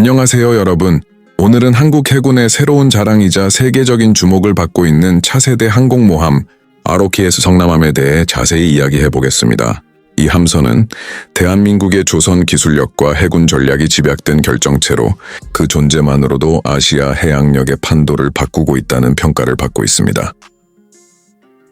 안녕하세요, 여러분. 오늘은 한국 해군의 새로운 자랑이자 세계적인 주목을 받고 있는 차세대 항공모함 ROKS 성남함에 대해 자세히 이야기해 보겠습니다. 이 함선은 대한민국의 조선 기술력과 해군 전략이 집약된 결정체로 그 존재만으로도 아시아 해양력의 판도를 바꾸고 있다는 평가를 받고 있습니다.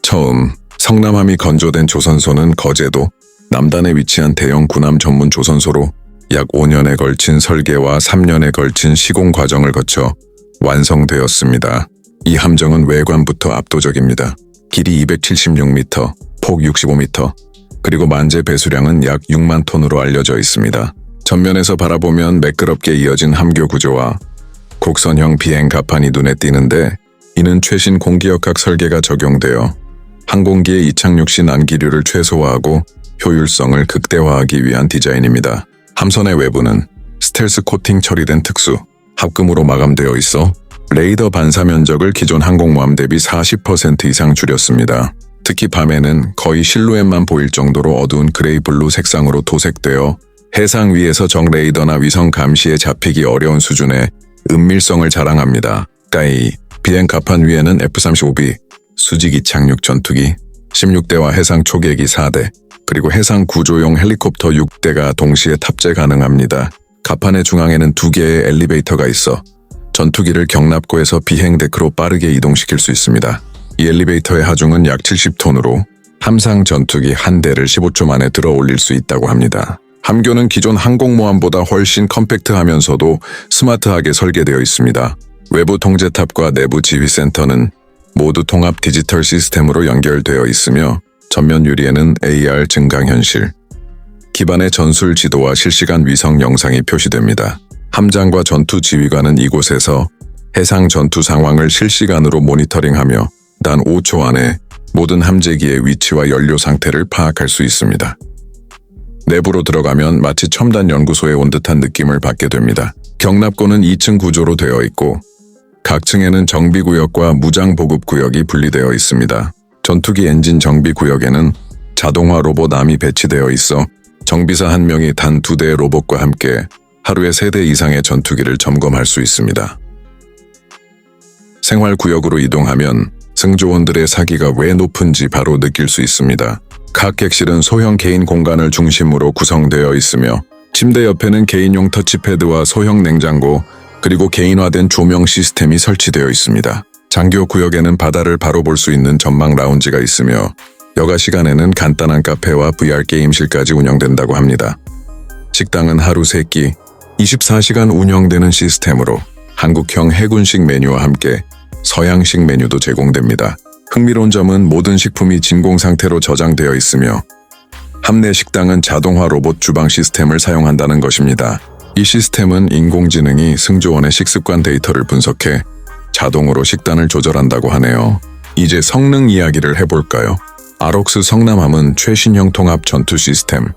처음 성남함이 건조된 조선소는 거제도 남단에 위치한 대형 군함 전문 조선소로 약 5년에 걸친 설계와 3년에 걸친 시공 과정을 거쳐 완성되었습니다. 이 함정은 외관부터 압도적입니다. 길이 276m, 폭 65m, 그리고 만재 배수량은 약 6만 톤으로 알려져 있습니다. 전면에서 바라보면 매끄럽게 이어진 함교 구조와 곡선형 비행 가판이 눈에 띄는데 이는 최신 공기역학 설계가 적용되어 항공기의 이착륙 시 난기류를 최소화하고 효율성을 극대화하기 위한 디자인입니다. 함선의 외부는 스텔스 코팅 처리된 특수 합금으로 마감되어 있어 레이더 반사 면적을 기존 항공모함 대비 40% 이상 줄였습니다. 특히 밤에는 거의 실루엣만 보일 정도로 어두운 그레이 블루 색상으로 도색되어 해상 위에서 적 레이더나 위성 감시에 잡히기 어려운 수준의 은밀성을 자랑합니다. 가이 비행 가판 위에는 F-35B 수직이 착륙 전투기 16대와 해상 초계기 4대 그리고 해상 구조용 헬리콥터 6대가 동시에 탑재 가능합니다. 가판의 중앙에는 두 개의 엘리베이터가 있어 전투기를 경납고에서 비행 데크로 빠르게 이동시킬 수 있습니다. 이 엘리베이터의 하중은 약 70톤으로 함상 전투기 한 대를 15초 만에 들어 올릴 수 있다고 합니다. 함교는 기존 항공모함보다 훨씬 컴팩트하면서도 스마트하게 설계되어 있습니다. 외부 통제탑과 내부 지휘센터는 모두 통합 디지털 시스템으로 연결되어 있으며 전면 유리에는 AR 증강 현실, 기반의 전술 지도와 실시간 위성 영상이 표시됩니다. 함장과 전투 지휘관은 이곳에서 해상 전투 상황을 실시간으로 모니터링하며 단 5초 안에 모든 함재기의 위치와 연료 상태를 파악할 수 있습니다. 내부로 들어가면 마치 첨단 연구소에 온 듯한 느낌을 받게 됩니다. 경납고는 2층 구조로 되어 있고 각 층에는 정비구역과 무장보급구역이 분리되어 있습니다. 전투기 엔진 정비 구역에는 자동화 로봇 암이 배치되어 있어 정비사 한 명이 단 두 대의 로봇과 함께 하루에 세 대 이상의 전투기를 점검할 수 있습니다. 생활 구역으로 이동하면 승조원들의 사기가 왜 높은지 바로 느낄 수 있습니다. 각 객실은 소형 개인 공간을 중심으로 구성되어 있으며 침대 옆에는 개인용 터치패드와 소형 냉장고 그리고 개인화된 조명 시스템이 설치되어 있습니다. 장교 구역에는 바다를 바로 볼 수 있는 전망 라운지가 있으며 여가 시간에는 간단한 카페와 VR 게임실까지 운영된다고 합니다. 식당은 하루 3끼 24시간 운영되는 시스템으로 한국형 해군식 메뉴와 함께 서양식 메뉴도 제공됩니다. 흥미로운 점은 모든 식품이 진공 상태로 저장되어 있으며 함내 식당은 자동화 로봇 주방 시스템을 사용한다는 것입니다. 이 시스템은 인공지능이 승조원의 식습관 데이터를 분석해 자동으로 식단을 조절한다고 하네요. 이제 성능 이야기를 해볼까요? 아록스 성남함은 최신형 통합 전투 시스템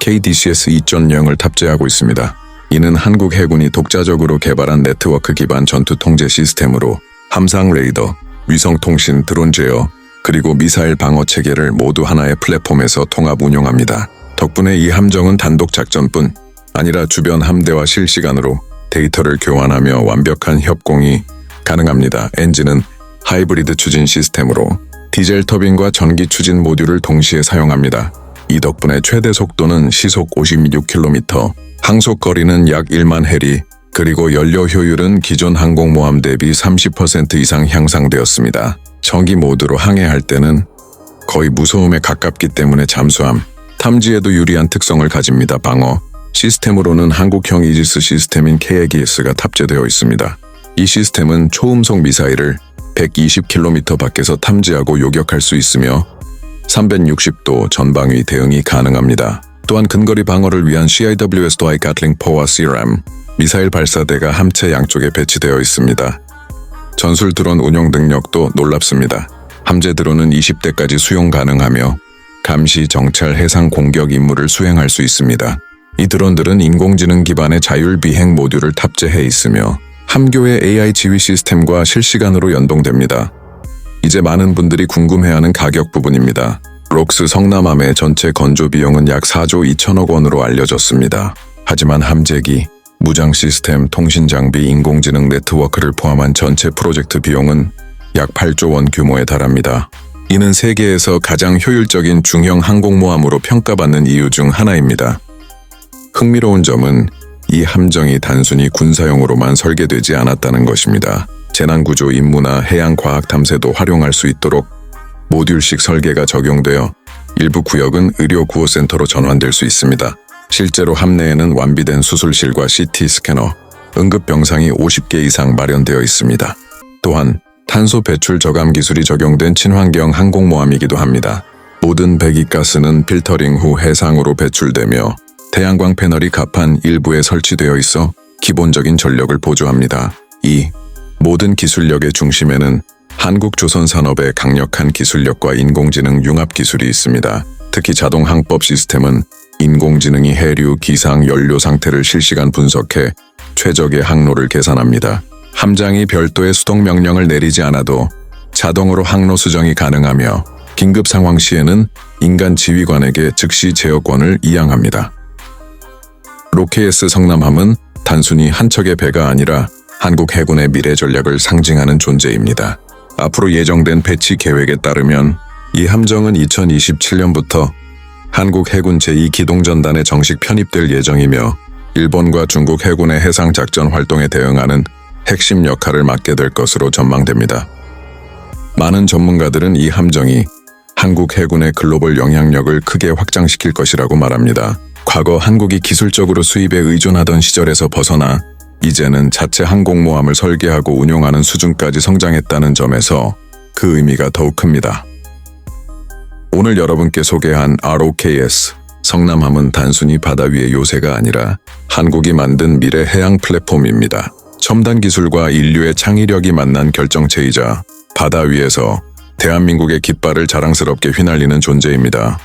KDCS 2.0을 탑재하고 있습니다. 이는 한국 해군이 독자적으로 개발한 네트워크 기반 전투 통제 시스템으로 함상 레이더, 위성 통신 드론 제어, 그리고 미사일 방어 체계를 모두 하나의 플랫폼에서 통합 운영합니다. 덕분에 이 함정은 단독 작전뿐 아니라 주변 함대와 실시간으로 데이터를 교환하며 완벽한 협공이 가능합니다. 엔진은 하이브리드 추진 시스템으로 디젤 터빈과 전기 추진 모듈을 동시에 사용합니다. 이 덕분에 최대 속도는 시속 56km, 항속 거리는 약 1만 해리, 그리고 연료 효율은 기존 항공모함 대비 30% 이상 향상되었습니다. 전기 모드로 항해할 때는 거의 무서움에 가깝기 때문에 잠수함, 탐지에도 유리한 특성을 가집니다. 방어, 시스템으로는 한국형 이지스 시스템인 KAGS가 탑재되어 있습니다. 이 시스템은 초음속 미사일을 120km 밖에서 탐지하고 요격할 수 있으며 360도 전방위 대응이 가능합니다. 또한 근거리 방어를 위한 CIWS 도이 가틀링 포와 CRAM 미사일 발사대가 함체 양쪽에 배치되어 있습니다. 전술 드론 운용 능력도 놀랍습니다. 함재 드론은 20대까지 수용 가능하며 감시, 정찰, 해상 공격 임무를 수행할 수 있습니다. 이 드론들은 인공지능 기반의 자율 비행 모듈을 탑재해 있으며 함교의 AI 지휘 시스템과 실시간으로 연동됩니다. 이제 많은 분들이 궁금해하는 가격 부분입니다. 록스 성남함의 전체 건조 비용은 약 4조 2천억 원으로 알려졌습니다. 하지만 함재기, 무장 시스템, 통신 장비, 인공지능 네트워크를 포함한 전체 프로젝트 비용은 약 8조 원 규모에 달합니다. 이는 세계에서 가장 효율적인 중형 항공모함으로 평가받는 이유 중 하나입니다. 흥미로운 점은 이 함정이 단순히 군사용으로만 설계되지 않았다는 것입니다. 재난구조 임무나 해양과학 탐사도 활용할 수 있도록 모듈식 설계가 적용되어 일부 구역은 의료 구호센터로 전환될 수 있습니다. 실제로 함내에는 완비된 수술실과 CT 스캐너, 응급병상이 50개 이상 마련되어 있습니다. 또한 탄소 배출 저감 기술이 적용된 친환경 항공모함이기도 합니다. 모든 배기가스는 필터링 후 해상으로 배출되며 태양광 패널이 갑판 일부에 설치되어 있어 기본적인 전력을 보조합니다. 이 모든 기술력의 중심에는 한국 조선 산업의 강력한 기술력과 인공지능 융합 기술이 있습니다. 특히 자동 항법 시스템은 인공지능이 해류, 기상, 연료 상태를 실시간 분석해 최적의 항로를 계산합니다. 함장이 별도의 수동 명령을 내리지 않아도 자동으로 항로 수정이 가능하며 긴급 상황 시에는 인간 지휘관에게 즉시 제어권을 이양합니다. 로케에스 성남함은 단순히 한 척의 배가 아니라 한국 해군의 미래 전략을 상징하는 존재입니다. 앞으로 예정된 배치 계획에 따르면 이 함정은 2027년부터 한국 해군 제2기동전단에 정식 편입될 예정이며 일본과 중국 해군의 해상 작전 활동에 대응하는 핵심 역할을 맡게 될 것으로 전망됩니다. 많은 전문가들은 이 함정이 한국 해군의 글로벌 영향력을 크게 확장시킬 것이라고 말합니다. 과거 한국이 기술적으로 수입에 의존하던 시절에서 벗어나 이제는 자체 항공모함을 설계하고 운용하는 수준까지 성장했다는 점에서 그 의미가 더욱 큽니다. 오늘 여러분께 소개한 ROKS 성남함은 단순히 바다 위의 요새가 아니라 한국이 만든 미래 해양 플랫폼입니다. 첨단 기술과 인류의 창의력이 만난 결정체이자 바다 위에서 대한민국의 깃발을 자랑스럽게 휘날리는 존재입니다.